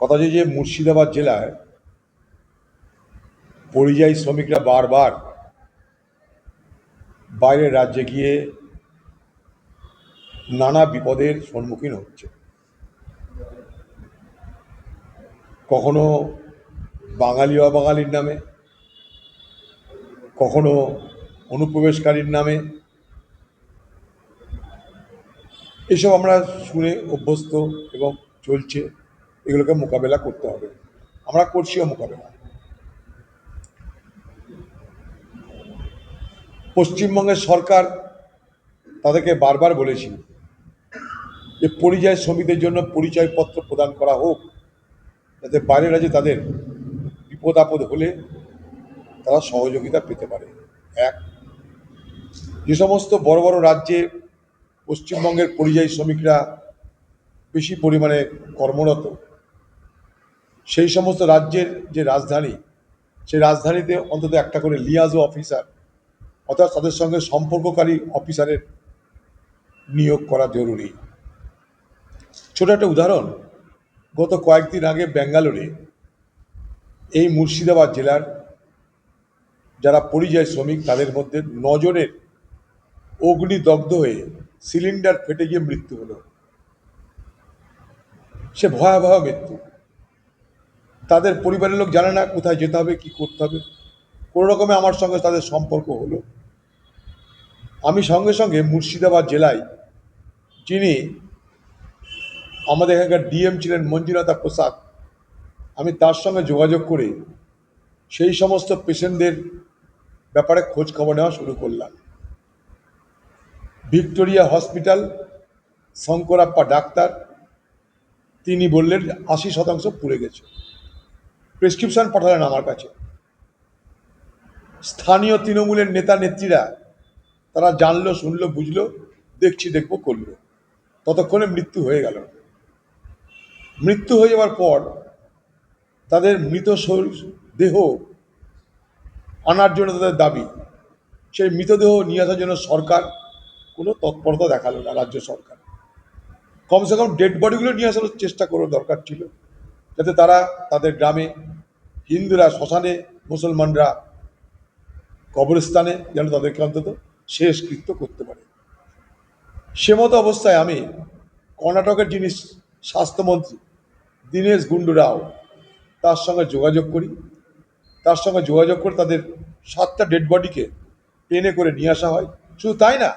কথা যে যে মুর্শিদাবাদ জেলায় পরিযায়ী শ্রমিকরা বারবার বাইরের রাজ্যে গিয়ে নানা বিপদের সম্মুখীন হচ্ছে। কখনো বাঙালি অবাঙালির নামে, কখনো অনুপ্রবেশকারীর নামে। এসব আমরা শুনে অভ্যস্ত এবং চলছে। এগুলোকে মোকাবেলা করতে হবে। আমরা করছিও মোকাবেলা। পশ্চিমবঙ্গের সরকার তাদেরকে বারবার বলেছি যে পরিযায়ী শ্রমিকদের জন্য পরিচয়পত্র প্রদান করা হোক, যাতে বাইরের রাজ্যে তাদের বিপদ আপদ হলে তারা সহযোগিতা পেতে পারে। এক, যে সমস্ত বড় বড় রাজ্যে পশ্চিমবঙ্গের পরিযায়ী শ্রমিকরা বেশি পরিমাণে কর্মরত সেই সমস্ত রাজ্যের যে রাজধানী, সেই রাজধানীতে অন্তত একটা করে লিয়াজো অফিসার অর্থাৎ তাদের সঙ্গে সম্পর্ককারী অফিসারের নিয়োগ করা জরুরি। ছোট একটা উদাহরণ, গত কয়েকদিন আগে ব্যাঙ্গালোরে এই মুর্শিদাবাদ জেলার যারা পরিযায়ী শ্রমিক, তাদের মধ্যে নজনের অগ্নিদগ্ধ হয়ে সিলিন্ডার ফেটে গিয়ে মৃত্যু হলো। সে ভয়াবহ মৃত্যু। তাদের পরিবারের লোক জানে না কোথায় যেতে হবে, কি করতে হবে। কোনো রকমে আমার সঙ্গে তাদের সম্পর্ক হলো। আমি সঙ্গে সঙ্গে মুর্শিদাবাদ জেলায় যিনি আমাদের এখানকার ডিএম ছিলেন মঞ্জুনাথা প্রসাদ, আমি তার সঙ্গে যোগাযোগ করে সেই সমস্ত পেশেন্টদের ব্যাপারে খোঁজ খবর নেওয়া শুরু করলাম। ভিক্টোরিয়া হসপিটাল, শঙ্করাপ্পা ডাক্তার, তিনি বললেন আশি শতাংশ পুড়ে গেছে। প্রেসক্রিপশন পাঠালেন আমার কাছে। স্থানীয় তৃণমূলের নেতা নেত্রীরা, তারা জানলো, শুনলো, বুঝলো, দেখছি, দেখব, করল। ততক্ষণে মৃত্যু হয়ে গেল। মৃত্যু হয়ে যাওয়ার পর তাদের মৃত শরীর, দেহ আনার জন্য তাদের দাবি। সেই মৃতদেহ নিয়ে আসার জন্য সরকার কোনো তৎপরতা দেখাল না, রাজ্য সরকার। কমসে কম ডেড বডিগুলো নিয়ে আসার চেষ্টা করার দরকার ছিল, যাতে তারা তাদের গ্রামে হিন্দুরা শ্মশানে, মুসলমানরা কবরস্থানে, যেন তাদেরকে অন্তত শেষকৃত্য করতে পারে। সে মতো অবস্থায় আমি কর্ণাটকের যিনি স্বাস্থ্যমন্ত্রী দীনেশ গুন্ডু রাও তার সঙ্গে যোগাযোগ করি। তার সঙ্গে যোগাযোগ করে তাদের সাতটা ডেড বডিকে ট্রেনে করে নিয়ে আসা হয়। শুধু তাই না,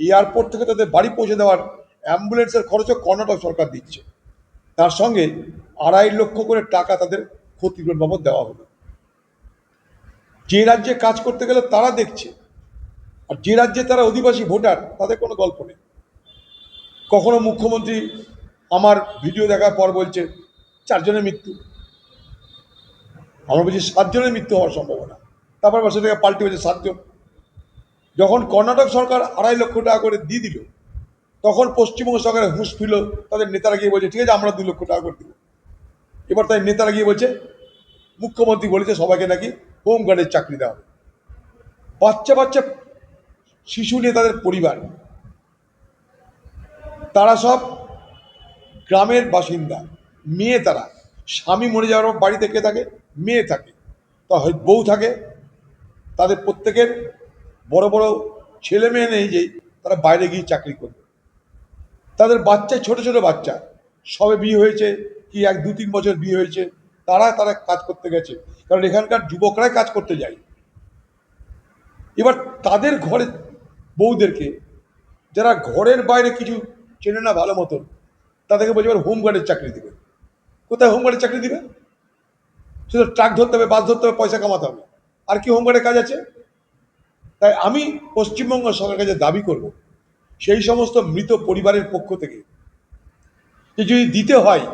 এয়ারপোর্ট থেকে তাদের বাড়ি পৌঁছে দেওয়ার অ্যাম্বুলেন্সের খরচও কর্ণাটক সরকার দিচ্ছে। তার সঙ্গে আড়াই লক্ষ করে টাকা তাদের ক্ষতিপূরণ বাবদ দেওয়া হলো যে রাজ্যে কাজ করতে গেলে তারা দেখছে, আর যে রাজ্যে তারা অধিবাসী ভোটার, তাদের কোনো গল্প নেই। কখনো মুখ্যমন্ত্রী আমার ভিডিও দেখার পর বলছে, চারজনের মৃত্যু। আমরা বলছি, সাতজনের মৃত্যু হওয়ার সম্ভাবনা। তারপর বছর থেকে পাল্টে হয়েছে সাতজন। যখন কর্ণাটক সরকার আড়াই লক্ষ টাকা করে দিয়ে দিল, তখন পশ্চিমবঙ্গ সরকারের হুঁশ ফিল তাদের নেতারা গিয়ে বলছে, ঠিক আছে, আমরা দু লক্ষ টাকা করে দিব। এবার তাই নেতারা গিয়ে বলছে, মুখ্যমন্ত্রী বলেছে সবাইকে নাকি হোম গার্ডের চাকরি দেওয়া হবে। বাচ্চা বাচ্চা শিশু নিয়ে তাদের পরিবার। তারা সব গ্রামের বাসিন্দা, মেয়ে তারা। স্বামী মরে যাওয়ার পর বাড়িতে কে থাকে? মেয়ে থাকে। তা হয় বউ থাকে। তাদের প্রত্যেকের বড় বড় ছেলে মেয়ে নেই যেই তারা বাইরে গিয়ে চাকরি করবে। তাদের বাচ্চা, ছোট ছোট বাচ্চা। সবে বিয়ে হয়েছে কি এক দু তিন বছর বিয়ে হয়েছে, তারা তারা কাজ করতে গেছে। কারণ এখানকার যুবকরাই কাজ করতে যায়। এবার তাদের ঘরে বউদেরকে, যারা ঘরের বাইরে কিছু চেনে না ভালো মতন, তাদেরকে বলছে, এবার হোমগার্ডের চাকরি দেবে। কোথায় হোমগার্ডের চাকরি দিবে? শুধু ট্রাক ধরতে হবে বাস ধরতে হবে, পয়সা কামাতে হবে। আর কি হোমগার্ডের কাজ আছে? তাই আমি পশ্চিমবঙ্গ সরকারের কাছে দাবি করব, সেই সমস্ত মৃত পরিবারের পক্ষ থেকে। যে যদি দিতে হয়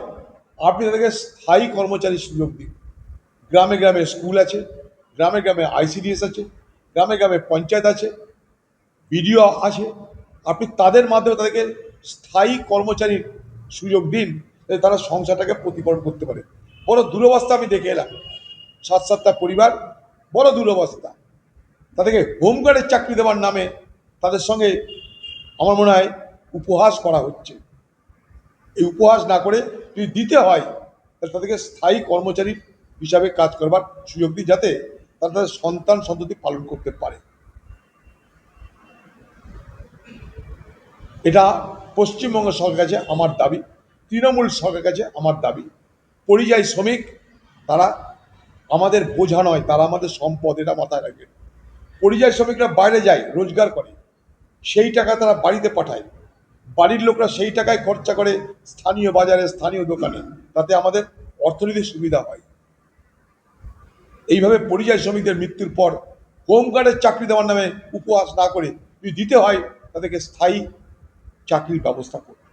আপনি তাদেরকে স্থায়ী কর্মচারী সুযোগ দিন। গ্রামে গ্রামে স্কুল আছে, গ্রামে গ্রামে আইসিডিএস আছে, গ্রামে গ্রামে পঞ্চায়েত আছে, বিডিও আছে। আপনি তাদের মাধ্যমে তাদেরকে স্থায়ী কর্মচারীর সুযোগ দিন তারা সংসারটাকে প্রতিপালন করতে পারে। বড় দুরবস্থা আমি দেখে এলাম। সাত সাতটা পরিবার, বড় দুরবস্থা। তাদেরকে হোমগার্ডের চাকরি দেওয়ার নামে তাদের সঙ্গে আমার মনে হয় উপহাস করা হচ্ছে। এই উপহাস না করে যদি দিতে হয়, তাহলে তাদেরকে স্থায়ী কর্মচারী হিসাবে কাজ করবার সুযোগ দিই যাতে তারা তাদের সন্তান সন্ততি পালন করতে পারে। এটা পশ্চিমবঙ্গ সরকারের কাছে আমার দাবি, তৃণমূল সরকারের কাছে আমার দাবি। পরিযায়ী শ্রমিক, তারা আমাদের বোঝা নয়, তারা আমাদের সম্পদ, এটা মাথায় রাখবে। পরিযায়ী শ্রমিকরা বাইরে যায়, রোজগার করে। সেই টাকা তারা বাড়িতে পাঠায়। বাড়ির লোকরা সেই টাকায় খরচা করে স্থানীয় বাজারে, স্থানীয় দোকানে। তাতে আমাদের অর্থনীতির সুবিধা হয়। এইভাবে পরিযায়ী শ্রমিকদের মৃত্যুর পর হোমগার্ডের চাকরি দেওয়ার নামে উপহাস না করে যদি দিতে হয়, তাদেরকে স্থায়ী চাকরির ব্যবস্থা করতে